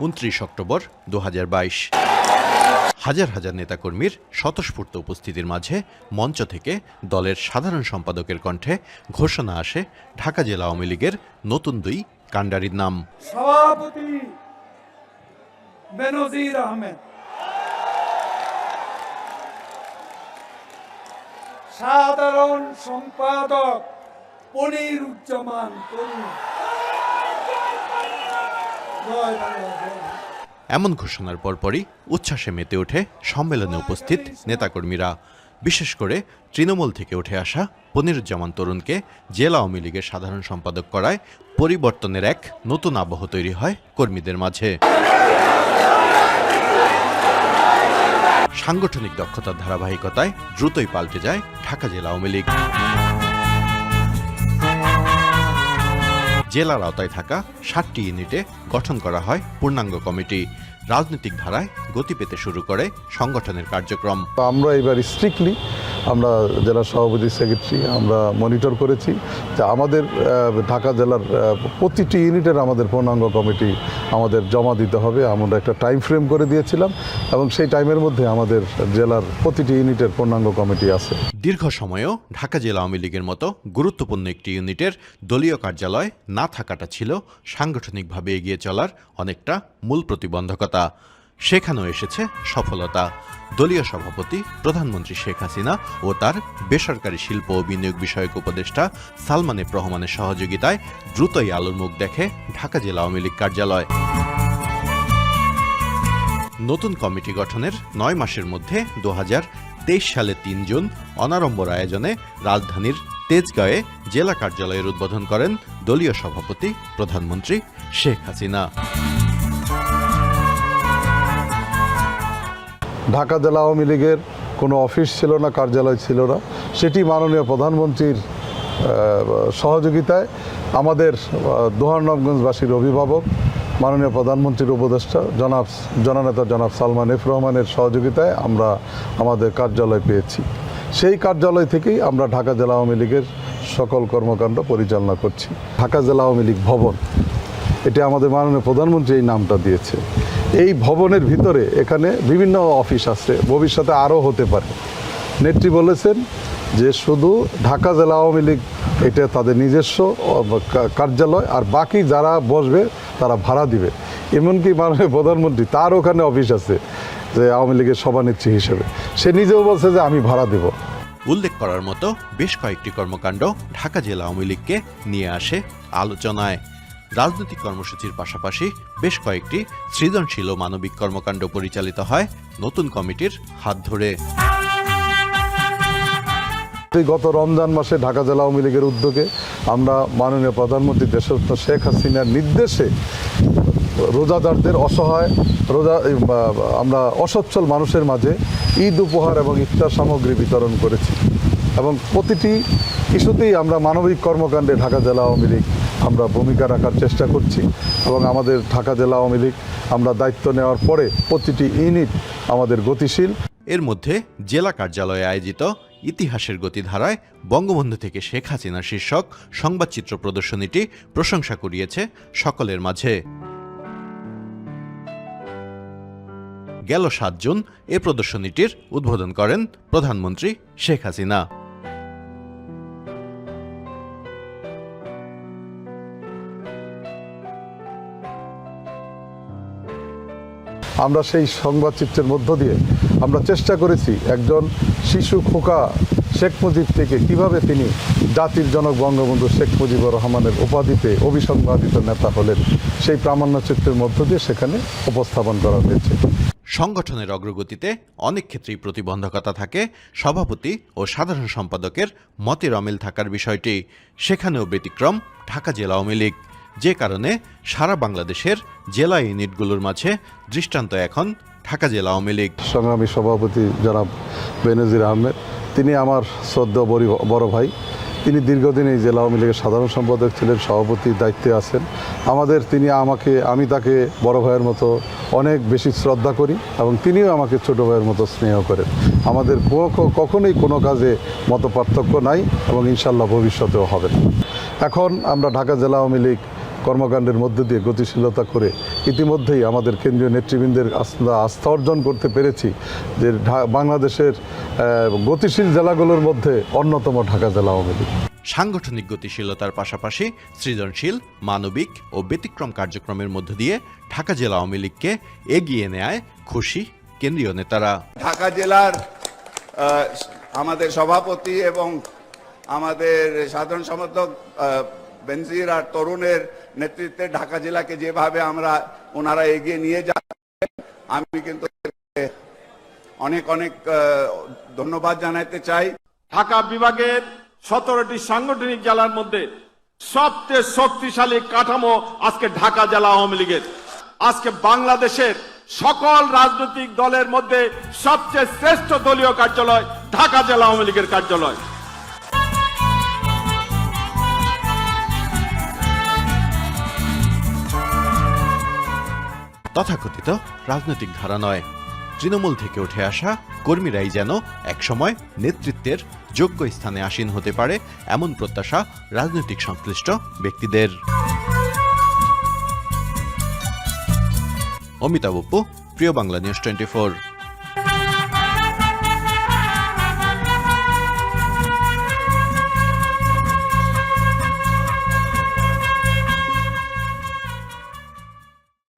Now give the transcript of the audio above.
উনত্রিশ অক্টোবর দু হাজার হাজার নেতাকর্মীর স্বতঃস্ফূর্ত উপস্থিতির মাঝে মঞ্চ থেকে দলের সাধারণ সম্পাদকের কণ্ঠে ঘোষণা আসে ঢাকা জেলা আওয়ামী লীগের নতুন দুই কাণ্ডারির নাম। সভাপতি বেনজির আহমেদ। সাধারণ সম্পাদক পনির। এমন ঘোষণার পরপরই উচ্ছ্বাসে মেতে ওঠে সম্মেলনে উপস্থিত নেতাকর্মীরা। বিশেষ করে তৃণমূল থেকে উঠে আসা পনিরুজ্জামান তরুণকে জেলা আওয়ামী লীগের সাধারণ সম্পাদক করায় পরিবর্তনের এক নতুন আবহ তৈরি হয় কর্মীদের মাঝে। সাংগঠনিক দক্ষতার ধারাবাহিকতায় দ্রুতই পাল্টে যায় ঢাকা জেলা আওয়ামী লীগ। জেলার আওতায় থাকা ষাটটি ইউনিটে গঠন করা হয় পূর্ণাঙ্গ কমিটি। রাজনৈতিক ধারায় গতি পেতে শুরু করে সংগঠনের কার্যক্রম। আমরা এবার স্ট্রিক্টলি আমরা জেলা সভাপতি সেক্রেটারি, আমরা মনিটর করেছি যে আমাদের ঢাকা জেলার প্রতিটি ইউনিটের আমাদের পূর্ণাঙ্গ কমিটি আমাদের জমা দিতে হবে। আমরা একটা টাইম ফ্রেম করে দিয়েছিলাম এবং সেই টাইমের মধ্যে আমাদের জেলার প্রতিটি ইউনিটের পূর্ণাঙ্গ কমিটি আছে। দীর্ঘ সময়েও ঢাকা জেলা আওয়ামী লীগের মতো গুরুত্বপূর্ণ একটি ইউনিটের দলীয় কার্যালয় না থাকাটা ছিল সাংগঠনিকভাবে এগিয়ে চলার অনেকটা মূল প্রতিবন্ধকতা। সেখানেও এসেছে সফলতা। দলীয় সভাপতি প্রধানমন্ত্রী শেখ হাসিনা ও তার বেসরকারি শিল্প ও বিনিয়োগ বিষয়ক উপদেষ্টা সালমান রহমানের সহযোগিতায় দ্রুতই আলোর মুখ দেখে ঢাকা জেলা আওয়ামী লীগ কার্যালয়। নতুন কমিটি গঠনের নয় মাসের মধ্যে দু তেইশ সালে তিন জুন অনারম্বর আয়োজনে রাজধানীর তেজগাঁয়ে জেলা কার্যালয়ের উদ্বোধন করেন দলীয় সভাপতি প্রধানমন্ত্রী শেখ হাসিনা। ঢাকা জেলা আওয়ামী লীগের কোনো অফিস ছিল না, কার্যালয় ছিল না। সেটি মাননীয় প্রধানমন্ত্রীর সহযোগিতায় আমাদের দোহারনবগঞ্জবাসীর অভিভাবক, মাননীয় প্রধানমন্ত্রীর উপদেষ্টা জনাব, জননেতা জনাব সালমান এফ রহমানের সহযোগিতায় আমরা আমাদের কার্যালয় পেয়েছি। সেই কার্যালয় থেকেই আমরা ঢাকা জেলা আওয়ামী লীগের সকল কর্মকাণ্ড পরিচালনা করছি। ঢাকা জেলা আওয়ামী লীগ ভবন, এটা আমাদের মাননীয় প্রধানমন্ত্রী এই নামটা দিয়েছে। এই ভবনের ভিতরে এখানে বিভিন্ন অফিস আছে, ভবিষ্যতে আরও হতে পারে। নেত্রী বলেছেন যে শুধু ঢাকা জেলা আওয়ামী লীগ, এটা তাদের নিজস্ব কার্যালয়, আর বাকি যারা বসবে, তারা ভাড়া দিবে। এমনকি মাননীয় প্রধানমন্ত্রী, তার ওখানে অফিস আছে, যে আওয়ামী লীগের সভানেত্রী হিসেবে। সে নিজেও বলছে যে আমি ভাড়া দেব। উল্লেখ করার মতো বেশ কয়েকটি কর্মকাণ্ড ঢাকা জেলা আওয়ামী লীগকে নিয়ে আসে আলোচনায়। রাজনৈতিক কর্মসূচির পাশাপাশি বেশ কয়েকটি সৃজনশীল ও মানবিক কর্মকাণ্ড পরিচালিত হয় নতুন কমিটির হাত ধরে। গত রমজান মাসে ঢাকা জেলা আওয়ামী লীগের উদ্যোগে আমরা মাননীয় প্রধানমন্ত্রী দেশরত্ন শেখ হাসিনার নির্দেশে রোজাদারদের অসহায়, রোজা আমরা অসচ্ছল মানুষের মাঝে ঈদ উপহার এবং ইফতার সামগ্রী বিতরণ করেছি। এবং প্রতিটি ইস্যুতেই আমরা মানবিক কর্মকাণ্ডে ঢাকা জেলা আওয়ামী লীগ আমরা ভূমিকা রাখার চেষ্টা করছি এবং আমাদের ঢাকা জেলা আওয়ামী লীগ আমরা দায়িত্ব নেওয়ার পরে প্রতিটি ইউনিট আমাদের গতিশীল। এর মধ্যে জেলা কার্যালয়ে আয়োজিত ইতিহাসের গতিধারায় বঙ্গবন্ধু থেকে শেখ হাসিনা শীর্ষক সংবাদচিত্র প্রদর্শনীটি প্রশংসা কুড়িয়েছে সকলের মাঝে। গেল সাত জুন এ প্রদর্শনীটির উদ্বোধন করেন প্রধানমন্ত্রী শেখ হাসিনা। আমরা সেই সংবাদচিত্রের মধ্য দিয়ে আমরা চেষ্টা করেছি একজন শিশু খোকা শেখ মুজিব থেকে কীভাবে তিনি জাতির জনক বঙ্গবন্ধু শেখ মুজিবুর রহমানের উপাধিতে অভিসংবাদিত নেতা হলেন, সেই প্রামাণ্যচিত্রের মধ্য দিয়ে সেখানে উপস্থাপন করা হয়েছে। সংগঠনের অগ্রগতিতে অনেক ক্ষেত্রেই প্রতিবন্ধকতা থাকে, সভাপতি ও সাধারণ সম্পাদকের মতের অমিল থাকার বিষয়টি সেখানেও ব্যতিক্রম, ঢাকা জেলা আওয়ামী লীগ। যে কারণে সারা বাংলাদেশের জেলা ইউনিটগুলোর মাঝে দৃষ্টান্ত এখন ঢাকা জেলা আওয়ামী লীগ। সংগ্রামী সভাপতি জনাব বেনজির আহমেদ, তিনি আমার শ্রদ্ধা বড় ভাই। তিনি দীর্ঘদিন এই জেলা আওয়ামী লীগের সাধারণ সম্পাদক ছিলেন সভাপতির দায়িত্বে আছেন। আমাদের তিনি আমাকে, আমি তাকে বড় ভাইয়ের মতো অনেক বেশি শ্রদ্ধা করি এবং তিনিও আমাকে ছোট ভাইয়ের মতো স্নেহ করেন। আমাদের কখনোই কোনো কাজে মত পার্থক্য নাই এবং ইনশাল্লাহ ভবিষ্যতেও হবে এখন আমরা ঢাকা জেলা আওয়ামী লীগ কর্মকাণ্ডের মধ্য দিয়ে গতিশীলতা করে ইতিমধ্যেই আমাদের কেন্দ্রীয় নেতৃবৃন্দের আস্থা আস্থা অর্জন করতে পেরেছি যে বাংলাদেশের গতিশীল জেলাগুলোর মধ্যে অন্যতম ঢাকা জেলা আওয়ামী লীগ। সাংগঠনিক গতিশীলতার পাশাপাশি সৃজনশীল মানবিক ও ব্যতিক্রম কার্যক্রমের মধ্য দিয়ে ঢাকা জেলা আওয়ামী লীগকে এগিয়ে নেয় খুশি কেন্দ্রীয় নেতারা। ঢাকা জেলার আমাদের সভাপতি এবং আমাদের সাধারণ সম্পাদক আহ, বেনজির আর তরুণের নেতৃত্বে ঢাকা জেলাকে যেভাবে আমরা ওনারা এগিয়ে নিয়ে যাচ্ছেন, আমি কিন্তু অনেক অনেক ধন্যবাদ জানাতে চাই। ঢাকা বিভাগের সতেরোটি সাংগঠনিক জেলার মধ্যে সবচেয়ে শক্তিশালী কাঠামো আজকে ঢাকা জেলা আওয়ামী লীগের। আজকে বাংলাদেশের সকল রাজনৈতিক দলের মধ্যে সবচেয়ে শ্রেষ্ঠ দলীয় কার্যালয় ঢাকা জেলা আওয়ামী লীগের কার্যালয়। তথাকথিত রাজনৈতিক ধারা নয়। তৃণমূল থেকে উঠে আসা কর্মীরাই যেন একসময় নেতৃত্বের যোগ্য স্থানে আসীন হতে পারে, এমন প্রত্যাশা রাজনৈতিক সংশ্লিষ্ট ব্যক্তিদের। অমিতাভ অপু প্রিয় বাংলা নিউজ টোয়েন্টি